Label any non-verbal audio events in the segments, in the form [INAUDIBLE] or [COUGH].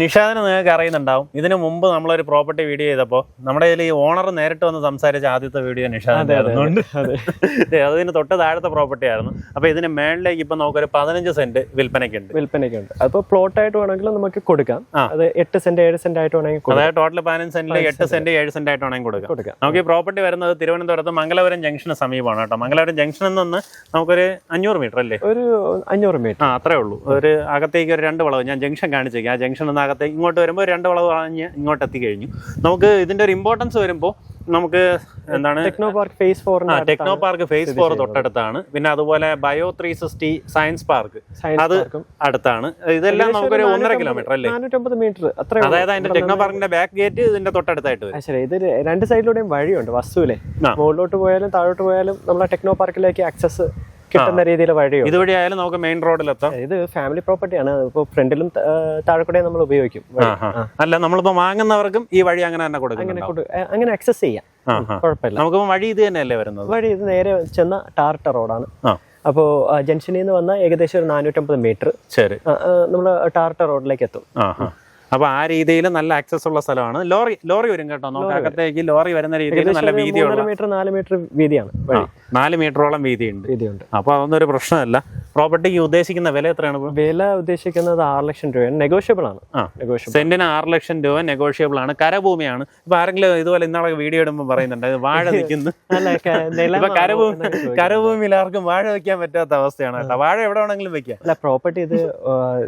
നിഷാദിനെ നിങ്ങൾക്ക് അറിയുന്നുണ്ടാവും. ഇതിനു മുമ്പ് നമ്മളൊരു പ്രോപ്പർട്ടി വീഡിയോ ചെയ്തപ്പോൾ നമ്മുടെ ഇതിൽ ഈ ഓണർ നേരിട്ട് വന്ന് സംസാരിച്ച ആദ്യത്തെ വീഡിയോ നിഷാദിന്റെ അതിന് തൊട്ട് താഴത്തെ പ്രോപ്പർട്ടി ആയിരുന്നു. അപ്പൊ ഇതിന് മേളിലേക്ക് ഇപ്പൊ നമുക്കൊരു പതിനഞ്ച് സെന്റ് വിൽപ്പനയ്ക്കുണ്ട്. വിൽപ്പനയ്ക്കുണ്ട്. അപ്പോൾ പ്ലോട്ട് ആയിട്ട് വേണമെങ്കിൽ നമുക്ക് കൊടുക്കാം. അത് എട്ട് സെന്റ് ഏഴ് സെന്റ് ആയിട്ട് വേണമെങ്കിൽ അതായത് ടോട്ടൽ പതിനഞ്ച് സെന്റിൽ എട്ട് സെന്റ് ഏഴ് സെന്റ് ആയിട്ട് വേണമെങ്കിൽ കൊടുക്കാം. നമുക്ക് ഈ പ്രോപ്പർട്ടി വരുന്നത് തിരുവനന്തപുരത്ത് മംഗലപുരം ജംഗ്ഷന് സമീപമാണ് കേട്ടോ. മംഗലപുരം ജംഗ്ഷനിൽ നിന്ന് നമുക്കൊരു അഞ്ഞൂറ് മീറ്റർ അല്ലേ? ഒരു അഞ്ഞൂറ് മീറ്റർ ആ അത്രേ ഉള്ളൂ. ഒരു അകത്തേക്ക് ഒരു രണ്ട് വളവ്. ഞാൻ ജംഗ്ഷൻ കാണിച്ചേക്കാം. ആ ജംഗ്ഷനിൽ നിന്ന് അകത്തേക്ക് ഇങ്ങോട്ട് വരുമ്പോൾ രണ്ട് വളവ് വളഞ്ഞ് ഇങ്ങോട്ട് എത്തിക്കഴിഞ്ഞു നമുക്ക് ഇതിന്റെ ഒരു ഇമ്പോർട്ടൻസ് വരുമ്പോൾ നമുക്ക് എന്താണ്? Techno park phase four techno park phase four തൊട്ടടുത്താണ്. പിന്നെ അതുപോലെ bio three sixty science park അത് അടുത്താണ്. ഇതെല്ലാം നമുക്കൊരു ഒന്നര കിലോമീറ്റർ അല്ലേ? മീറ്റർ അത്ര അതായത് അതിന്റെ ടെക്നോ പാർക്കിന്റെ ബാക്ക് ഗേറ്റ് ഇതിന്റെ തൊട്ടടുത്തായിട്ട് വരും. ഇത് രണ്ട് സൈഡിലൂടെയും വഴിയുണ്ട് വസ്തുവിലെ. മുകളിലോട്ട് പോയാലും താഴോട്ട് പോയാലും നമ്മളെ ടെക്നോ പാർക്കിലേക്ക് ആക്സസ് കിട്ടുന്ന രീതിയിൽ വഴിയോ ഇതുവഴി ആയാലും നമുക്ക് മെയിൻ റോഡിലെത്താം ഇത് ഫാമിലി പ്രോപ്പർട്ടിയാണ് ഇപ്പോൾ ഫ്രണ്ടിലും താഴെക്കൂടെ നമ്മൾ ഉപയോഗിക്കും. അല്ല നമ്മളിപ്പോ വാങ്ങുന്നവർക്കും ഈ വഴി അങ്ങനെ തന്നെ അങ്ങനെ കൊടുക്കുന്നുണ്ടോ കൊടു- ഏ, അങ്ങനെ അക്സസ് ചെയ്യാം. കുഴപ്പമില്ല. നമുക്ക് വഴി ഇത് തന്നെയല്ലേ വരുന്നത്? വഴി ഇത് നേരെ ചെന്ന ടാർട്ട റോഡാണ്. അപ്പോ അപ്പോൾ ജംഗ്ഷനിൽ നിന്ന് വന്നാൽ ഏകദേശം ഒരു നാനൂറ്റമ്പത് മീറ്റർ. ശരി. നമ്മൾ ടാർട്ട റോഡിലേക്ക് എത്തും. അപ്പൊ ആ രീതിയിൽ നല്ല ആക്സസ് ഉള്ള സ്ഥലമാണ്. ലോറി ലോറി വരും കേട്ടോ. നമുക്ക് അകത്തേക്ക് ലോറി വരുന്ന രീതിയിൽ നല്ല വീതിയുള്ള നാല് മീറ്റർ വീതിയാണ് നാല് മീറ്ററോളം വീതിയുണ്ട്. വീതിയുണ്ട്. അപ്പൊ അതൊന്നും ഒരു പ്രശ്നമല്ല. പ്രോപ്പർട്ടിക്ക് ഉദ്ദേശിക്കുന്ന വില എത്രയാണ് വില ഉദ്ദേശിക്കുന്നത് ആറ് ലക്ഷം രൂപയാണ്. നെഗോഷ്യബിൾ ആണ്. സെന്റിന് ആറ് ലക്ഷം രൂപ നെഗോഷ്യബിൾ ആണ്. കരഭൂമിയാണ്. ഇപ്പൊ ആരെങ്കിലും ഇതുപോലെ ഇന്നാളെ വീഡിയോ ഇടുമ്പോൾ പറയുന്നുണ്ട്. വാഴ നിൽക്കുന്നു. [LAUGHS] കരഭൂമി കരഭൂമിയിൽ ആർക്കും വാഴ വെക്കാൻ പറ്റാത്ത അവസ്ഥയാണ് കേട്ടോ. വാഴ എവിടെ വേണമെങ്കിലും വെക്കാം. അല്ല പ്രോപ്പർട്ടി ഇത്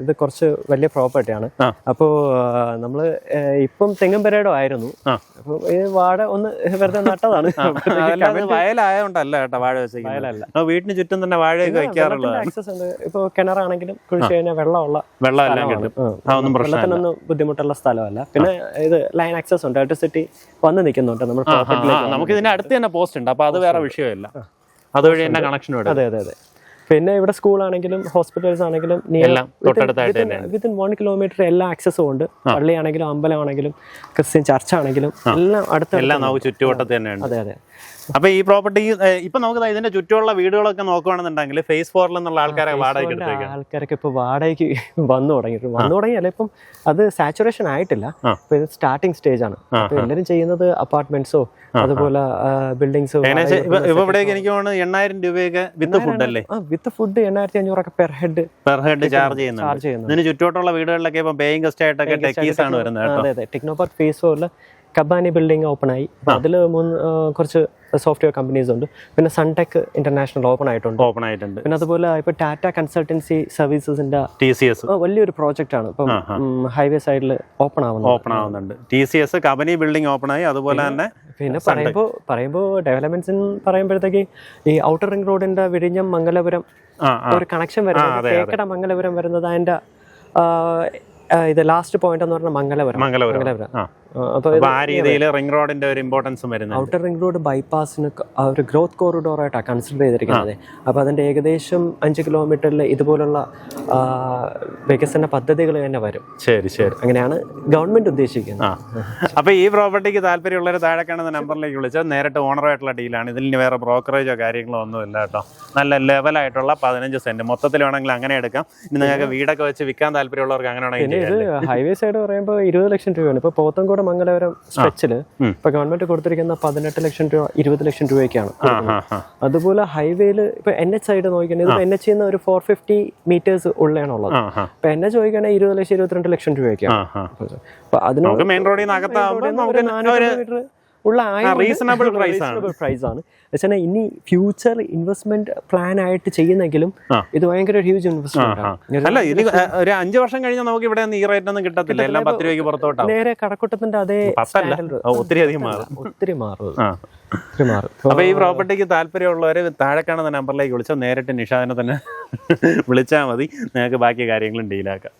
ഇത് കുറച്ച് വലിയ പ്രോപ്പർട്ടിയാണ് അപ്പോ നമ്മൾ ഇപ്പം തെങ്ങും പെരേടോ ആയിരുന്നു. വാഴ അപ്പൊ ഈ വാട ഒന്ന് വെറുതെ നട്ടതാണ്. വയലായോണ്ടല്ല കേട്ടോ വാഴ വെച്ചേക്കുന്നത് വീട്ടിന് ചുറ്റും തന്നെ വാഴയൊക്കെ വെക്കാറുള്ളതാണ്. ആക്സസ് ഉണ്ട്. ഇപ്പൊ കിണറാണെങ്കിലും കുഴിച്ചു കഴിഞ്ഞാൽ വെള്ളമുള്ള വെള്ളം എല്ലാം. കിട്ടും. വെള്ളത്തിനൊന്നും ബുദ്ധിമുട്ടുള്ള സ്ഥലമല്ല. പിന്നെ ഇത് ലൈൻ ആക്സസ് ഉണ്ട്. ഇലക്ട്രിസിറ്റി വന്ന് നിൽക്കുന്നുണ്ട് നമ്മൾ നമുക്ക് ഇതിന്റെ അടുത്ത് തന്നെ പോസ്റ്റ് ഉണ്ട്. അപ്പൊ അത് വേറെ വിഷയമല്ല. അതുവഴി തന്നെ കണക്ഷൻ അതെ അതെ അതെ. പിന്നെ ഇവിടെ സ്കൂളാണെങ്കിലും ഹോസ്പിറ്റൽസ് ആണെങ്കിലും. വിത്തിൻ വൺ കിലോമീറ്റർ എല്ലാ ആക്സസും ഉണ്ട്. പള്ളിയാണെങ്കിലും അമ്പലമാണെങ്കിലും ക്രിസ്ത്യൻ ചർച്ച ആണെങ്കിലും എല്ലാം അടുത്ത് എല്ലാം നമുക്ക് ചുറ്റുവട്ടത്ത് തന്നെയാണ്. അതെ അതെ. അപ്പൊ ഈ പ്രോപ്പർട്ടി ഇപ്പൊ നമുക്ക് ഇതിന്റെ ചുറ്റുമുള്ള വീടുകളൊക്കെ നോക്കുകയാണെന്നുണ്ടെങ്കിൽ ഫേസ് ഫോറിൽ നിന്നുള്ള ആൾക്കാരെ വാടകയ്ക്ക് ആൾക്കാരൊക്കെ ഇപ്പൊ വാടകയ്ക്ക് വന്നു തുടങ്ങിയിട്ടുണ്ട് വന്നു തുടങ്ങിയല്ല ഇപ്പം അത് സാച്ചുറേഷൻ ആയിട്ടില്ല. ഇപ്പൊ ഇത് സ്റ്റാർട്ടിംഗ് സ്റ്റേജ് ആണ്. അപ്പൊ എല്ലാവരും ചെയ്യുന്നത് അപ്പാർട്ട്മെന്റ്സോ അതുപോലെ ബിൽഡിങ്സോ ഇവിടേക്ക് എനിക്ക് തോന്നുന്നു എണ്ണായിരം രൂപയൊക്കെ വിത്ത് ഫുഡ് അല്ലേ? വിത്ത് ഫുഡ് എണ്ണായിരത്തി അഞ്ഞൂറൊക്കെ per head per head charge ചെയ്യുന്നത് ഇതിന് ചുറ്റുവട്ടുള്ള വീടുകളിലൊക്കെ ഇപ്പൊ പേയിങ് ഗസ്റ്റ് ആയിട്ടൊക്കെ ടെക്കീസ് ആണ് വരുന്നത് അതെ അതെ. ടെക്നോപാർക്ക് ഫേസ് ഫോറിൽ കബാനി ബിൽഡിംഗ് ഓപ്പൺ ആയി. അതിൽ മൂന്ന് കുറച്ച് സോഫ്റ്റ്വെയർ കമ്പനീസ് ഉണ്ട്. പിന്നെ സൺടെക് ഇന്റർനാഷണൽ ഓപ്പൺ ആയിട്ടുണ്ട്. ഓപ്പൺ ആയിട്ടുണ്ട്. പിന്നെ അതുപോലെ ഇപ്പൊ ടാറ്റ കൺസൾട്ടൻസി സർവീസസിന്റെ ടി സി എസ് വലിയൊരു പ്രോജക്റ്റ് ആണ്. ഇപ്പം ഹൈവേ സൈഡിൽ ഓപ്പൺ ആവുന്നത് ഓപ്പൺ ആവുന്നുണ്ട്. T C S company building open ആയി. അതുപോലെ തന്നെ പിന്നെ പറയുമ്പോൾ പറയുമ്പോൾ ഡെവലപ്മെന്റ്സ് പറയുമ്പോഴത്തേക്ക് ഈ ഔട്ടർ റിംഗ് റോഡിന്റെ വിഴിഞ്ഞം മംഗലപുരം ഒരു കണക്ഷൻ വരുന്നത് തേക്കട മംഗലപുരം വരുന്നത് അതിന്റെ ഇത് ലാസ്റ്റ് പോയിന്റ് എന്ന് പറഞ്ഞാൽ മംഗലപുരം. മംഗലപുരം. മംഗലപുരം. ആ രീതിയിൽ റിംഗ് റോഡിന്റെ ഒരു ഇമ്പോർട്ടൻസ് വരുന്നത് ഔട്ടർ റിംഗ് റോഡ് ബൈപ്പാസിന് ഒരു ഗ്രോത്ത് കോറിഡോർ ആയിട്ടാണ് കൺസിഡർ ചെയ്തിരിക്കുന്നത് അപ്പോൾ അതിന്റെ ഏകദേശം അഞ്ച് കിലോമീറ്ററിൽ ഇതുപോലുള്ള വികസന പദ്ധതികൾ തന്നെ വരും. ശരി ശരി. അങ്ങനെയാണ് ഗവൺമെന്റ് ഉദ്ദേശിക്കുന്നത്. അപ്പോൾ അപ്പൊ ഈ പ്രോപ്പർട്ടിക്ക് താല്പര്യമുള്ളവർ താഴെ കാണുന്ന നമ്പറിലേക്ക് വിളിച്ചാൽ നേരിട്ട് ഓണറായിട്ടുള്ള ഡീലാണ് ഇതിൽ വേറെ ബ്രോക്കറേജോ കാര്യങ്ങളോ ഒന്നും ഇല്ല കേട്ടോ. നല്ല ലെവലായിട്ടുള്ള പതിനഞ്ച് സെന്റ് മൊത്തത്തിൽ വേണമെങ്കിൽ അങ്ങനെ എടുക്കാം. ഇനി നിങ്ങൾക്ക് വീടൊക്കെ വെച്ച് വിൽക്കാൻ താല്പര്യമുള്ളവർക്ക് അങ്ങനെ ഹൈവേ സൈഡ് പറയുമ്പോൾ ഇരുപത് ലക്ഷം രൂപയാണ്. ഇപ്പോൾ പോത്തൻകോട് മംഗലപുരം സ്ട്രെച്ചിൽ ഇപ്പൊ ഗവൺമെന്റ് കൊടുത്തിരിക്കുന്ന പതിനെട്ട് ലക്ഷം രൂപ ഇരുപത് ലക്ഷം ആ അതുപോലെ ഹൈവേയിൽ ഇപ്പൊ എൻ എച്ച് സൈഡ് ഇത് എൻ എച്ച് ഒരു ഫോർ ഫിഫ്റ്റി മീറ്റേഴ്സ് ഉള്ളതാണുള്ളത് ഉള്ളത് അപ്പൊ ഇപ്പൊ എൻ എച്ച് നോക്കുകയാണെങ്കിൽ ഇരുപത് ലക്ഷം ഇരുപത്തിരണ്ട് ലക്ഷം ആ അപ്പൊ അതിനോട് മെയിൻ റോഡിൽ നിന്ന് അകത്താകുമ്പോൾ ഉള്ള റീസണബിൾ. പ്രൈസ് ആണ്. വെച്ചാൽ ഇനി ഫ്യൂച്ചർ ഇൻവെസ്റ്റ്മെന്റ് പ്ലാൻ ആയിട്ട് ചെയ്യുന്നെങ്കിലും ഇത് ഭയങ്കര ഹ്യൂജ് ഇൻവെസ്റ്റ്മെന്റ് അല്ല ഇത് ഒരു അഞ്ചു വർഷം കഴിഞ്ഞാൽ നമുക്ക് ഇവിടെ ഈ റേറ്റ് ഒന്നും കിട്ടത്തില്ല. എല്ലാം പത്ത് രൂപയ്ക്ക് പുറത്തോട്ട് നേരെ കടക്കൂട്ടത്തിന്റെ അതേ ഒത്തിരി അധികം മാറും. ഒത്തിരി മാറും. ആ. ഒത്തിരി മാറും. അപ്പൊ ഈ പ്രോപ്പർട്ടിക്ക് താല്പര്യമുള്ളവര് താഴെ കാണുന്ന നമ്പറിലേക്ക് വിളിച്ചാൽ നേരിട്ട് നിഷാദിനെ തന്നെ [LAUGHS] വിളിച്ചാൽ മതി. നിങ്ങൾക്ക് ബാക്കി കാര്യങ്ങളും ഡീലാക്കാം